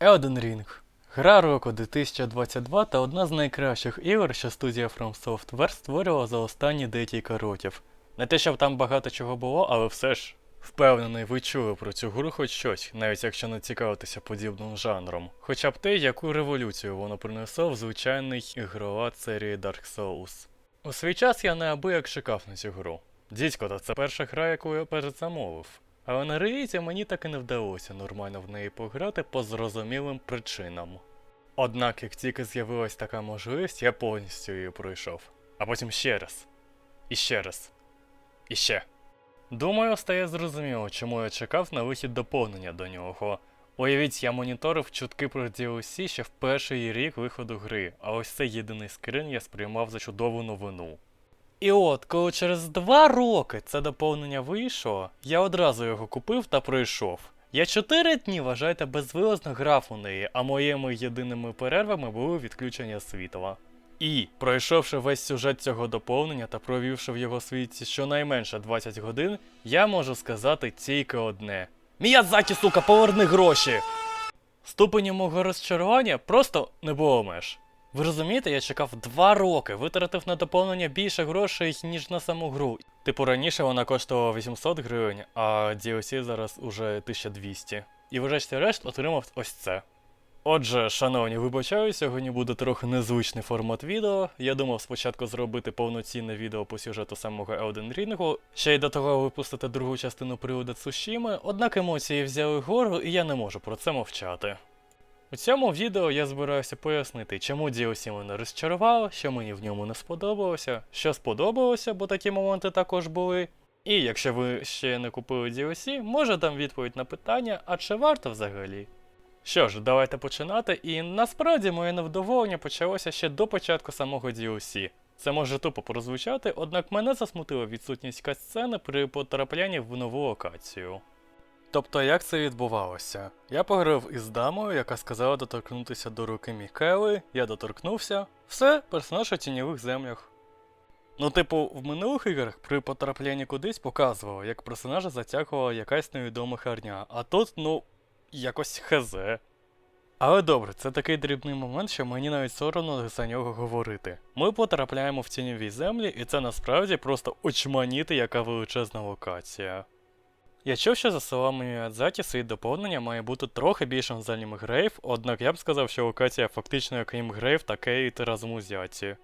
Elden Ring. Гра року 2022 та одна з найкращих ігор, що студія From Software створювала за останні декілька років. Не те, щоб там багато чого було, але все ж. Впевнений, ви чули про цю гру хоч щось, навіть якщо не цікавитися подібним жанром. Хоча б те, яку революцію воно принесло в звичайний ігрова серії Dark Souls. У свій час я неабияк чекав на цю гру. Дідько, та це перша гра, яку я передзамовив. Але на релізі мені так і не вдалося нормально в неї пограти по зрозумілим причинам. Однак, як тільки з'явилась така можливість, я повністю її пройшов. А потім ще раз. І ще раз. І ще. Думаю, стає зрозуміло, чому я чекав на вихід доповнення до нього. Уявіть, я моніторив чутки про DLC ще в перший рік виходу гри, а ось цей єдиний скрин я сприймав за чудову новину. І от, коли через два роки це доповнення вийшло, я одразу його купив та пройшов. Я чотири дні, вважайте, безвилазно грав у неї, а моїми єдиними перервами були відключення світла. І, пройшовши весь сюжет цього доповнення та провівши в його світі щонайменше 20 годин, я можу сказати тільки одне: Міядзакі, сука, поверни гроші! Ступеню мого розчарування просто не було меж. Ви розумієте, я чекав два роки, витратив на доповнення більше грошей, ніж на саму гру. Типу раніше вона коштувала 800 гривень, а DLC зараз уже 1200. І врешті-решт отримав ось це. Отже, шановні, вибачаю, сьогодні буде трохи незвичний формат відео. Я думав спочатку зробити повноцінне відео по сюжету самого Elden Ring, ще й до того випустити другу частину приводу Цушіми, однак емоції взяли гору, і я не можу про це мовчати. У цьому відео я збираюся пояснити, чому DLC мене розчарувало, що мені в ньому не сподобалося, що сподобалося, бо такі моменти також були. І якщо ви ще не купили DLC, може дам відповідь на питання, а чи варто взагалі? Що ж, давайте починати, і насправді моє невдоволення почалося ще до початку самого DLC. Це може тупо прозвучати, однак мене засмутила відсутність катсцени при потраплянні в нову локацію. Тобто, як це відбувалося? Я пограв із дамою, яка сказала доторкнутися до руки Мікели, я доторкнувся. Все, персонаж у тіньових землях. Ну, типу, в минулих іграх при потраплянні кудись показувало, як персонажа затягувала якась невідома харня, а тут, ну, якось хезе. Але добре, це такий дрібний момент, що мені навіть соромно за нього говорити. Ми потрапляємо в тіньові землі, і це насправді просто очманіти, яка величезна локація. Я чув, що за словами Міядзакі, світ доповнення має бути трохи більшим за Грейв, однак я б сказав, що локація фактично як Грейв, таке і разом узяті.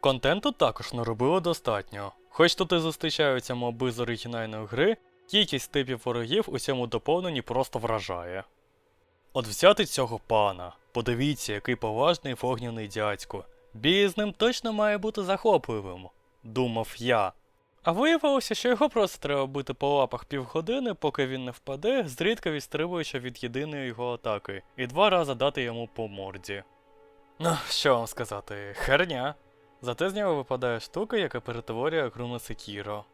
Контенту також наробило достатньо. Хоч тут і зустрічаються моби з оригінальної гри, кількість типів ворогів у цьому доповненні просто вражає. От взяти цього пана, подивіться, який поважний вогняний дядько. Бій з ним точно має бути захопливим, думав я. А виявилося, що його просто треба бити по лапах півгодини, поки він не впаде, зрідка відстрибуючи від єдиної його атаки, і два рази дати йому по морді. Ну, що вам сказати, херня. Зате з нього випадає штука, яка перетворює гру на секіро.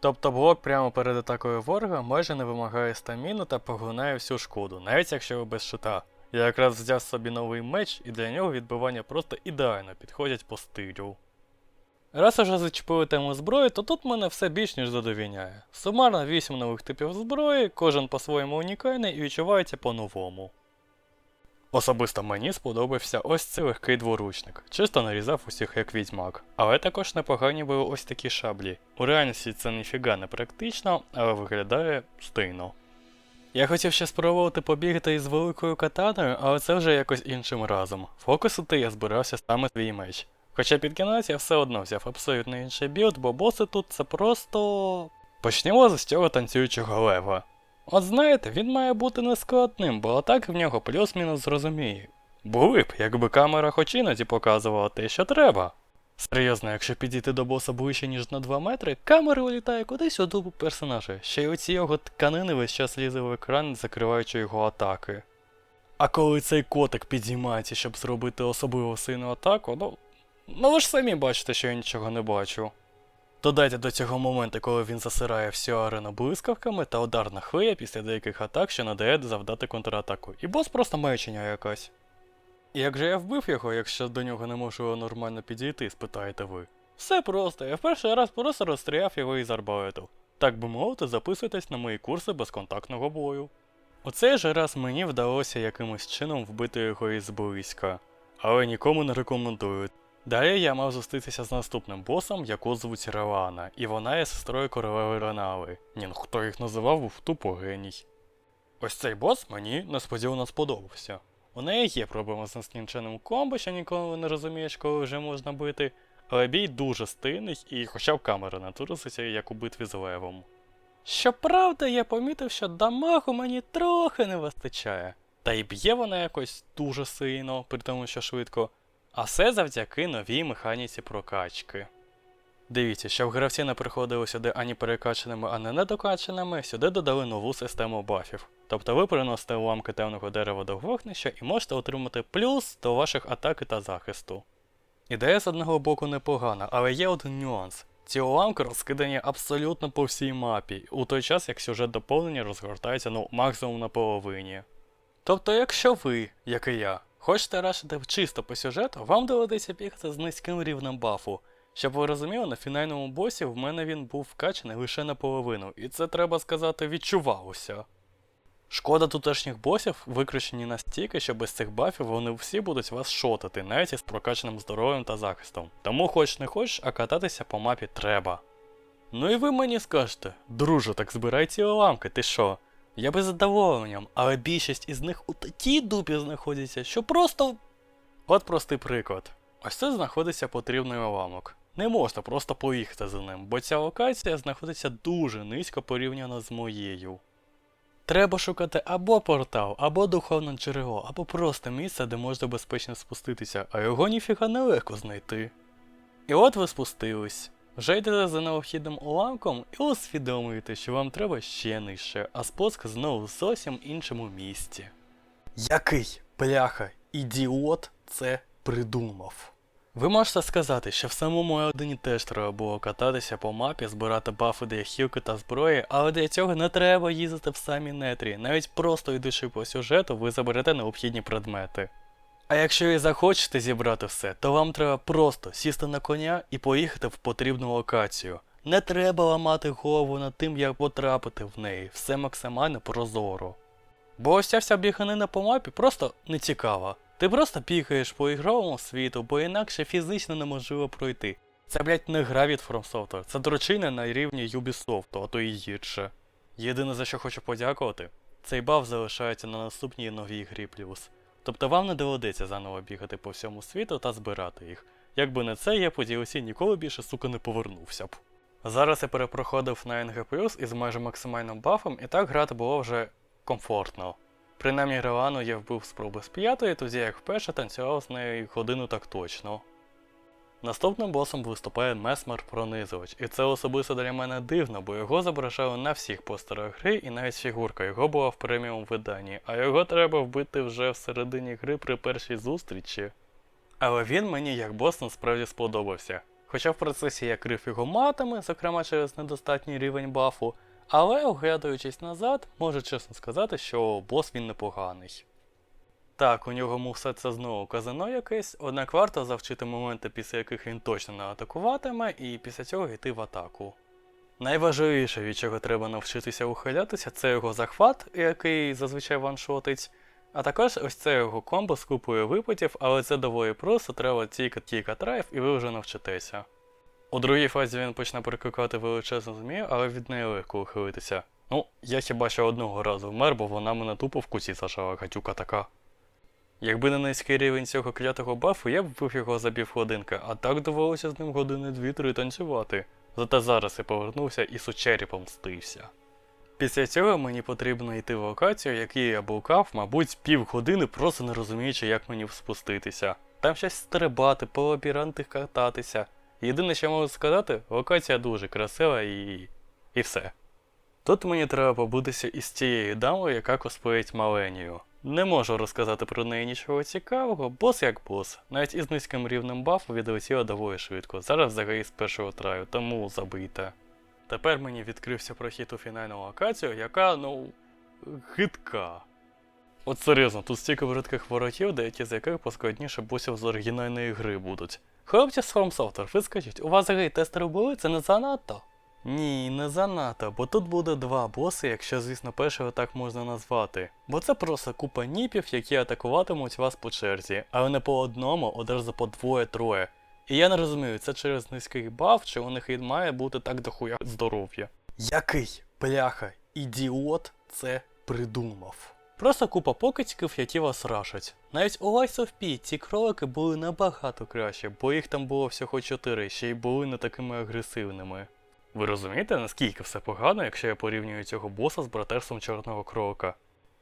Тобто блок прямо перед атакою ворога майже не вимагає стаміну та поглинає всю шкоду, навіть якщо ви без шута. Я якраз взяв собі новий меч, і для нього відбивання просто ідеально підходять по стилю. Раз уже зачепили тему зброї, то тут мене все більш ніж задовільняє. Сумарно 8 нових типів зброї, кожен по-своєму унікальний і відчувається по-новому. Особисто мені сподобався ось цей легкий дворучник, чисто нарізав усіх як відьмак. Але також непогані були ось такі шаблі. У реальності це ніфіга не практично, але виглядає стильно. Я хотів ще спробувати побігати із великою катаною, але це вже якось іншим разом. Фокусити я збирався саме свій меч. Хоча під кінець я все одно взяв абсолютно інший білд, бо боси тут це просто. Почнімо з цього танцюючого лева. От знаєте, він має бути нескладним, бо атаки в нього плюс-мінус зрозуміє. Були б, якби камера хоч іноді показувала те, що треба. Серйозно, якщо підійти до боса ближче, ніж на 2 метри, камера улітає кудись у дубу персонажа, ще й оці його тканини весь час лізе в екран, закриваючи його атаки. А коли цей котик підіймається, щоб зробити особливо сильну атаку, ну. Ну ви ж самі бачите, що я нічого не бачу. Додайте до цього моменту, коли він засирає всю арену блискавками та ударна хвиля після деяких атак, що надає завдати контратаку. І бос просто маячення якась. І як же я вбив його, якщо до нього не можу нормально підійти, спитаєте ви? Все просто, я в перший раз просто розстріляв його із арбалету. Так би мовити, записуйтесь на мої курси безконтактного бою. У цей же раз мені вдалося якимось чином вбити його із близька, але нікому не рекомендую. Далі я мав зустрітися з наступним босом, яку звуть Релана, і вона є сестрою королеви Ренали. Ні, ну хто їх називав, був тупо геній. Ось цей бос мені несподівано сподобався. У неї є проблема з нескінченим комбо, що ніколи не розумієш, коли вже можна бити, але бій дуже стильний і хоча б камера не як у битві з левом. Щоправда, я помітив, що дамагу мені трохи не вистачає. Та й б'є вона якось дуже сильно, при тому, що швидко. А все завдяки новій механіці прокачки. Дивіться, щоб гравці не приходили сюди ані перекачаними, ані недокачаними, сюди додали нову систему бафів. Тобто ви переносите уламки темного дерева до вогнища і можете отримати плюс до ваших атаки та захисту. Ідея з одного боку непогана, але є один нюанс. Ці уламки розкидані абсолютно по всій мапі, у той час як сюжет доповнення розгортається ну максимум на половині. Тобто, якщо ви, як і я, хочете рашити чисто по сюжету, вам доведеться бігати з низьким рівнем бафу. Щоб ви розуміли, на фінальному босі в мене він був вкачаний лише наполовину, і це треба сказати відчувалося. Шкода тутешніх босів викручені настільки, що без цих бафів вони всі будуть вас шотати, навіть із прокачаним здоров'ям та захистом. Тому хоч не хочеш, а кататися по мапі треба. Ну і ви мені скажете, друже, так збирай ці уламки, ти що? Я би задоволенням, але більшість із них у такій дупі знаходяться, що просто. От простий приклад. Ось тут знаходиться потрібний уламок. Не можна просто поїхати за ним, бо ця локація знаходиться дуже низько порівняно з моєю. Треба шукати або портал, або духовне джерело, або просто місце, де можна безпечно спуститися, а його ніфіга нелегко знайти. І от ви спустились. Вже йдете за необхідним уламком і усвідомлюєте, що вам треба ще нижче, а спуск знову в зовсім іншому місці. Який, бляха, ідіот це придумав? Ви можете сказати, що в самому Елдені теж треба було кататися по мапі, збирати бафи для хілки та зброї, але для цього не треба їздити в самі нетрі. Навіть просто йдучи по сюжету, ви заберете необхідні предмети. А якщо і захочете зібрати все, то вам треба просто сісти на коня і поїхати в потрібну локацію. Не треба ламати голову над тим, як потрапити в неї, все максимально прозоро. Бо ось ця вся біганина по мапі просто не цікава. Ти просто бігаєш по ігровому світу, бо інакше фізично неможливо пройти. Це, блять, не гра від From Software, це дрочина на рівні Ubisoft, а то і гірше. Єдине за що хочу подякувати, цей баф залишається на наступній новій грі плюс. Тобто вам не доведеться заново бігати по всьому світу та збирати їх. Якби не це, я по DLC ніколи більше, сука, не повернувся б. Зараз я перепроходив на NG із майже максимальним бафом, і так грати було вже комфортно. Принаймні Релану я вбив спроби з п'ятої, тоді як вперше танцював з нею годину так точно. Наступним босом виступає Месмер Пронизувач, і це особисто для мене дивно, бо його зображали на всіх постерах гри, і навіть фігурка його була в преміум виданні, а його треба вбити вже всередині гри при першій зустрічі. Але він мені як бос насправді сподобався. Хоча в процесі я крив його матами, зокрема через недостатній рівень бафу, але оглядуючись назад, можу чесно сказати, що бос він непоганий. Так, у нього це знову казино якесь, однак варто завчити моменти, після яких він точно не атакуватиме, і після цього йти в атаку. Найважливіше, від чого треба навчитися ухилятися, це його захват, який зазвичай ваншотить, а також ось це його комбо з купою випадів, але це доволі просто, треба тільки кілька трайв і ви вже навчитеся. У другій фазі він почне перекликати величезну змію, але від неї легко ухилитися. Ну, я хіба що одного разу вмер, бо вона мене тупо в куці зажала гатюка така. Якби не низький рівень цього клятого бафу, я б вбив його за півгодинки, а так довелося з ним години дві-три танцювати. Зате зараз я повернувся і сучері помстився. Після цього мені потрібно йти в локацію, яку я блукав, мабуть, півгодини, просто не розуміючи, як мені спуститися. Там щось стрибати, по лабіринтах кататися. Єдине, що можу сказати, локація дуже красива і. і все. Тут мені треба побутися із тією дамою, яка косплеїть Маленію. Не можу розказати про неї нічого цікавого, бос як бос. Навіть із низьким рівнем бафу відлетіла доволі швидко. Зараз взагалі з першого траю, тому забийте. Тепер мені відкрився прохід у фінальну локацію, яка, ну, гидка. От серйозно, тут стільки бридких воротів, деякі з яких поскладніше босів з оригінальної гри будуть. Хлопці з From Software, ви скажіть, у вас гри тестери були, це не занадто? Ні, не занадто, бо тут буде два боси, якщо, звісно, першого так можна назвати. Бо це просто купа ніпів, які атакуватимуть вас по черзі, але не по одному, одразу по двоє-троє. І я не розумію, це через низький баф, чи у них і має бути так дохуя здоров'я. Який, бляха, ідіот це придумав? Просто купа покидьків, які вас рашать. Навіть у Lies of P ці кролики були набагато краще, бо їх там було всього 4, ще й були не такими агресивними. Ви розумієте, наскільки все погано, якщо я порівнюю цього боса з братерством чорного кролика?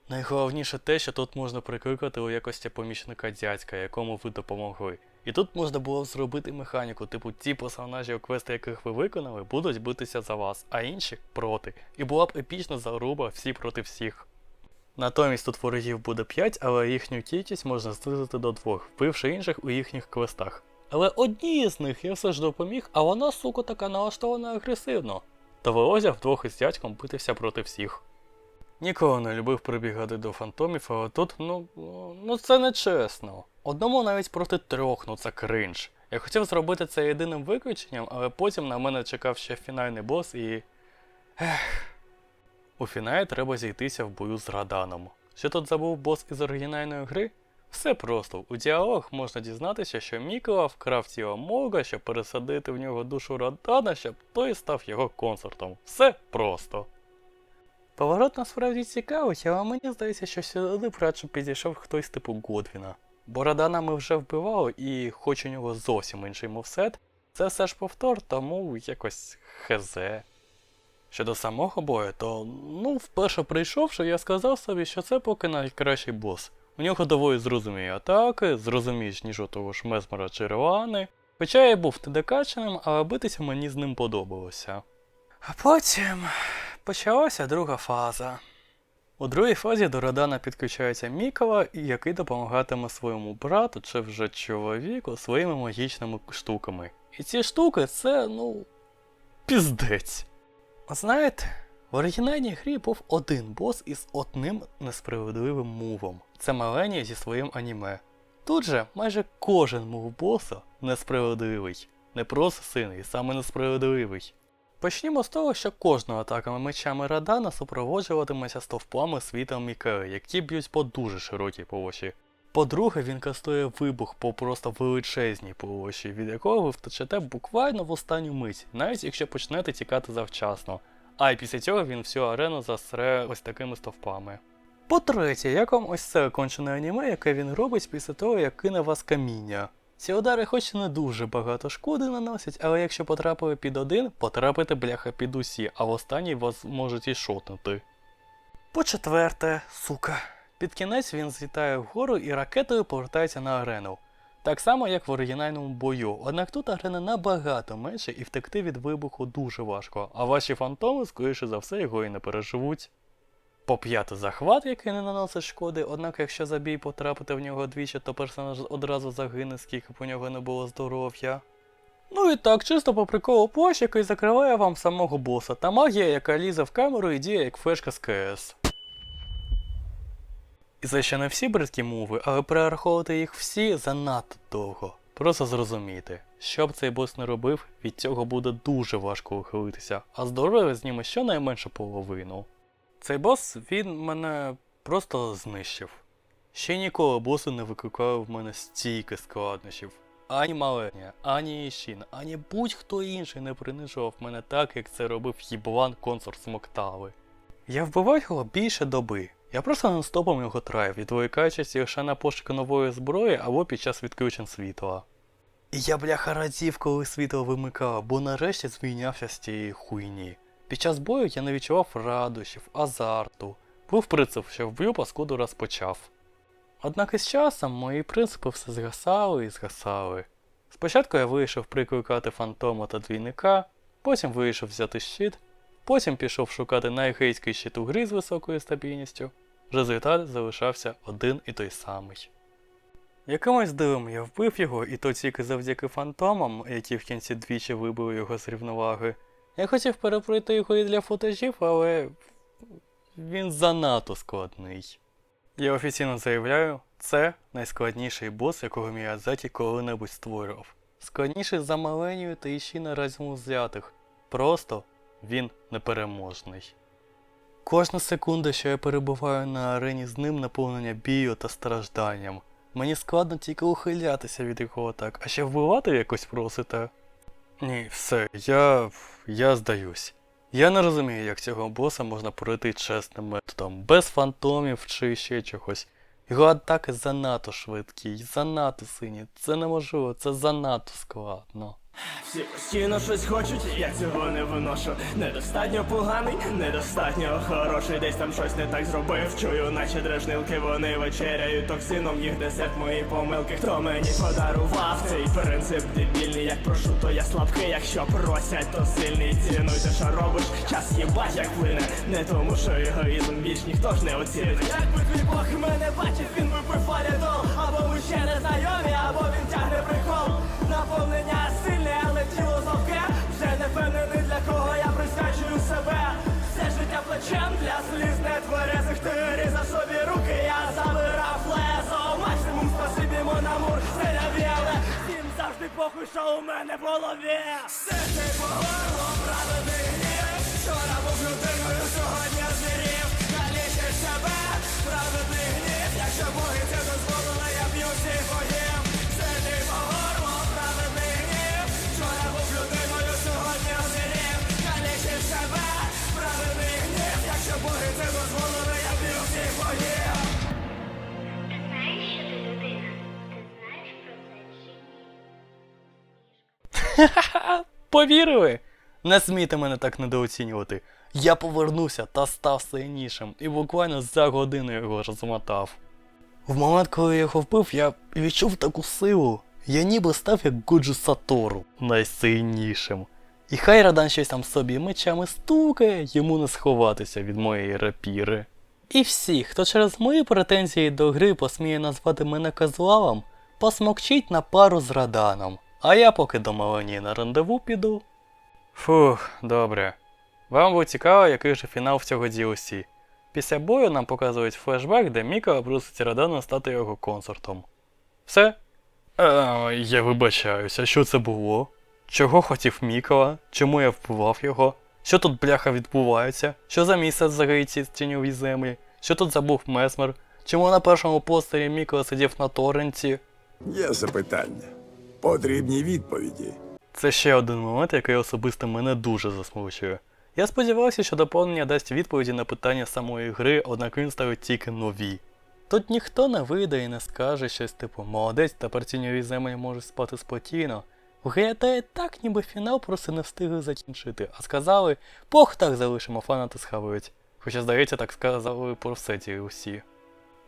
Найголовніше те, що тут можна прикликати у якості помічника дядька, якому ви допомогли. І тут можна було зробити механіку, типу ті персонажі, у квести яких ви виконали, будуть битися за вас, а інші проти. І була б епічна заруба всі проти всіх. Натомість тут ворогів буде 5, але їхню кількість можна знизити до 2, вбивши інших у їхніх квестах. Але одній з них я все ж допоміг, а вона, сука, така налаштована агресивно. Довелося вдвох із дядьком битися проти всіх. Ніколи не любив прибігати до фантомів, але тут, ну, ну це не чесно. Одному навіть проти трьох, ну це кринж. Я хотів зробити це єдиним виключенням, але потім на мене чекав ще фінальний бос і. Ех. У фіналі треба зійтися в бою з Раданом. Що тут забув бос із оригінальної гри? Все просто. У діалогах можна дізнатися, що Мікола вкрав тіло Мога, щоб пересадити в нього душу Радана, щоб той став його консортом. Все просто. Поворот насправді цікавий, але мені здається, що сюди б радше підійшов хтось типу Годвіна. Бо Радана ми вже вбивали, і хоч у нього зовсім інший мовсет, це все ж повтор, тому якось хезе. Щодо самого бою, то ну, вперше прийшовши, я сказав собі, що це поки найкращий бос. У нього доволі зрозумілі атаки, зрозумієш, ніж у того ж Месмера чи Руани. Хоча я був недокачаним, але битися мені з ним подобалося. А потім почалася друга фаза. У другій фазі до Радана підключається Мікола, який допомагатиме своєму брату чи вже чоловіку своїми магічними штуками. І ці штуки це, ну. піздець. Знаєте, в оригінальній грі був один бос із одним несправедливим мувом. Це Маленія зі своїм аніме. Тут же майже кожен мув боса несправедливий. Не просто сильний, саме несправедливий. Почнімо з того, що кожного атаками мечами Радана супроводжуватиметься стовпами світла Мікери, які б'ють по дуже широкій площі. По-друге, він кастує вибух по просто величезній площі, від якого ви втечете буквально в останню мить, навіть якщо почнете тікати завчасно. А й після цього він всю арену засре ось такими стовпами. По-третє, як вам ось це кончене аніме, яке він робить після того, як кине вас каміння. Ці удари хоч і не дуже багато шкоди наносять, але якщо потрапили під один, потрапите бляха під усі, а в останній вас можуть і шотнути. По четверте, сука. Під кінець він злітає вгору і ракетою повертається на арену. Так само, як в оригінальному бою, однак тут арена набагато менше і втекти від вибуху дуже важко, а ваші фантоми, скоріше за все, його і не переживуть. По п'яте захват, який не наносить шкоди, однак якщо забій потрапити в нього двічі, то персонаж одразу загине, скільки б у нього не було здоров'я. Ну і так, чисто по приколу плащ, який закриває вам самого боса, та магія, яка лізе в камеру і діє як флешка з КС. І це ще не всі бридкі мови, але перераховувати їх всі занадто довго. Просто зрозумійте, що б цей бос не робив, від цього буде дуже важко ухилитися, а здоров'я зніме щонайменше половину. Цей бос він мене просто знищив. Ще ніколи боси не викликали в мене стільки складнощів. Ані Маленія, ані Ішін, ані будь-хто інший не принижував мене так, як це робив їблан консорт Смоктави. Я вбивав його більше доби. Я просто нон-стопом його траїв, відволікаючись лише на пошуки нової зброї або під час відключень світла. І я бляха радів, коли світло вимикало, бо нарешті звільнявся з цієї хуйні. Під час бою я не відчував радощів, азарту. Був принцип, що вб'ю паскуду розпочав. Однак із часом мої принципи все згасали і згасали. Спочатку я вирішив прикликати фантома та двійника, потім вирішив взяти щит, потім пішов шукати найгейський щит у гри з високою стабільністю. Результат залишався один і той самий. Якимось дивом я вбив його, і то тільки завдяки фантомам, які в кінці двічі вибили його з рівноваги. Я хотів перепройти його і для футажів, але він занадто складний. Я офіційно заявляю, це найскладніший бос, якого Міядзакі коли-небудь створював. Складніший за Маленію та Ішіна разом взятих. Просто він непереможний. Кожна секунда, що я перебуваю на арені з ним, наповнення бію та стражданням. Мені складно тільки ухилятися від його атак, а ще вбивати якось просите. Ні, все, я. я здаюсь. Я не розумію, як цього боса можна пройти чесним методом, без фантомів чи ще чогось. Його атаки занадто швидкі, занадто сині. Це неможливо, це занадто складно. Всі постійно щось хочуть, я цього не виношу. Недостатньо поганий, недостатньо хороший. Десь там щось не так зробив. Чую, наче дражнилки, вони вечеряють токсином, їх десерт мої помилки. Хто мені подарував цей принцип дебільний, як прошу, то я слабкий. Якщо просять, то сильний. Цінуйте, що робиш, час їбать, як плине. Не тому, що егоїзм більш ніхто ж не оцінить. Якби твій Бог мене бачив, він впевнений, для кого я присвячую себе. Все життя плечем для сліз нетверезих Ти різав собі руки, я забирав лезо. Максимум спасибі, Монамур, стріляві, але всім завжди похуй, що у мене в голові. Серце по горло, праведний гнів. Вчора був людиною, сьогодні звірів. Калічиш себе, праведний гнів. Якщо боги це дозволили, я б'ю всіх богів. Повірили? Не смійте мене так недооцінювати. Я повернувся та став сильнішим і буквально за годину його розмотав. В момент, коли я його вбив, я відчув таку силу. Я ніби став як Годжу Сатору найсильнішим. І хай Радан щось там собі мечами стукає, йому не сховатися від моєї рапіри. І всі, хто через мої претензії до гри посміє назвати мене козлавом, посмокчіть на пару з Раданом. А я поки до Малані на рандеву піду. Фух, добре. Вам було цікаво, який же фінал в цього DLC. Після бою нам показують флешбек, де Міка просить Радана стати його консортом. Все? А, я вибачаюся, що це було? Чого хотів Мікола? Чому я вбивав його? Що тут бляха відбувається? Що за місце взагалі ці тіньові землі? Що тут забув Месмер? Чому на першому постері Мікола сидів на торренті? Є запитання. Потрібні відповіді. Це ще один момент, який особисто мене дуже засмучує. Я сподівався, що доповнення дасть відповіді на питання самої гри, однак він ставить тільки нові. Тут ніхто не вийде і не скаже щось типу молодець, тепер тіньові землі можуть спати спокійно. Виглядає так, ніби фінал просто не встигли закінчити, а сказали, пох так залишимо, фанати схавають. Хоча, здається, так сказали про все DLC.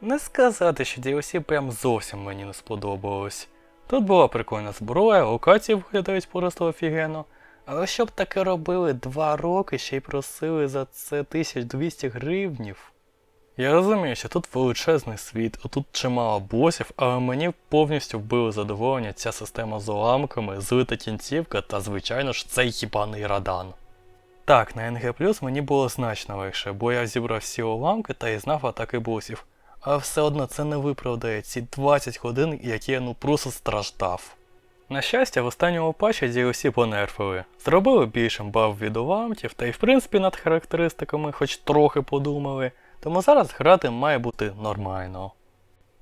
Не сказати, що DLC прям зовсім мені не сподобалось. Тут була прикольна зброя, локації виглядають просто офігенно. Але щоб таке робили два роки, ще й просили за це 1200 гривнів. Я розумію, що тут величезний світ, тут чимало босів, але мені повністю вбили задоволення ця система з уламками, злита кінцівка та, звичайно ж, цей хібаний радан. Так, на NG мені було значно легше, бо я зібрав всі уламки та і знав атаки босів. Але все одно це не виправдає ці 20 годин, які я ну просто страждав. На щастя, в останньому патчі DLC понерфили. Зробили більшим бав від уламків, та й в принципі над характеристиками хоч трохи подумали, тому зараз грати має бути нормально.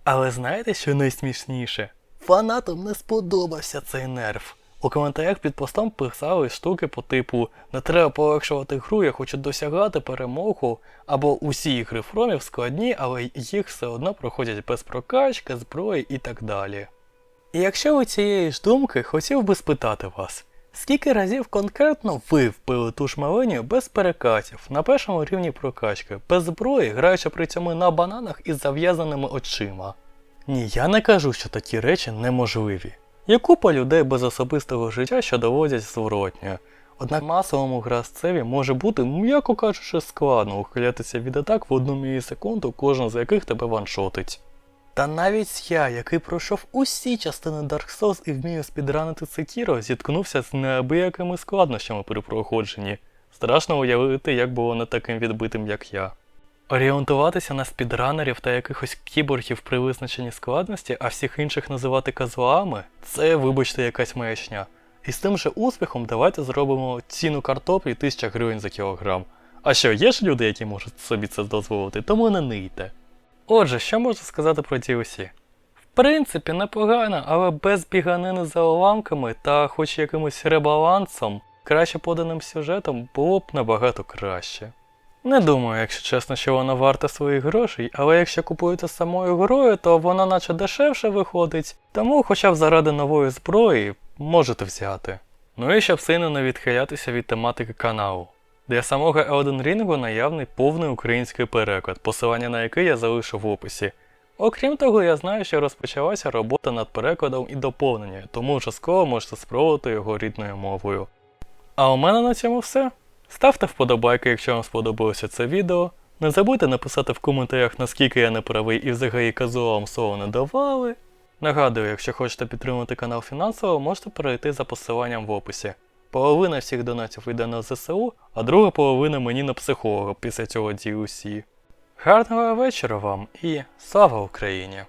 Але знаєте, що найсмішніше? Фанатам не сподобався цей нерв. У коментарях під постом писали штуки по типу не треба полегшувати гру, я хочу досягати перемогу, або усі ігри фромів складні, але їх все одно проходять без прокачки, зброї і так далі. І якщо ви цієї ж думки, хотів би спитати вас, скільки разів конкретно ви вбили ту ж малиню без перекатів, на першому рівні прокачки, без зброї, граючи при цьому на бананах із зав'язаними очима? Ні, я не кажу, що такі речі неможливі. Є купа людей без особистого життя, що доводять зворотнє. Однак масовому гравцеві може бути, м'яко кажучи, складно ухилятися від атак в одну мілісекунду, кожен з яких тебе ваншотить. Та навіть я, який пройшов усі частини Dark Souls і вмію спідранити Sekiro, зіткнувся з неабиякими складнощами при проходженні. Страшно уявити, як було не таким відбитим, як я. Орієнтуватися на спідранерів та якихось кіборгів при визначенні складності, а всіх інших називати казуами це, вибачте, якась маячня. І з тим же успіхом давайте зробимо ціну картоплі 1000 гривень за кілограм. А що, є ж люди, які можуть собі це дозволити, тому не нийте. Отже, що можна сказати про DLC? В принципі, непогано, але без біганини за уламками та хоч якимось ребалансом, краще поданим сюжетом було б набагато краще. Не думаю, якщо чесно, що вона варта своїх грошей, але якщо купуєте самою грою, то вона наче дешевше виходить, тому хоча б заради нової зброї можете взяти. Ну і щоб сильно не відхилятися від тематики каналу. Для самого Elden Ring наявний повний український переклад, посилання на який я залишу в описі. Окрім того, я знаю, що розпочалася робота над перекладом і доповненням, тому вже можете спробувати його рідною мовою. А у мене на цьому все. Ставте вподобайки, якщо вам сподобалося це відео. Не забудьте написати в коментарях, наскільки я не правий і взагалі казуалам слово не давали. Нагадую, якщо хочете підтримати канал фінансово, можете перейти за посиланням в описі. Половина всіх донатів йде на ЗСУ, а друга половина мені на психолога після цього DLC. Гарного вечора вам і слава Україні!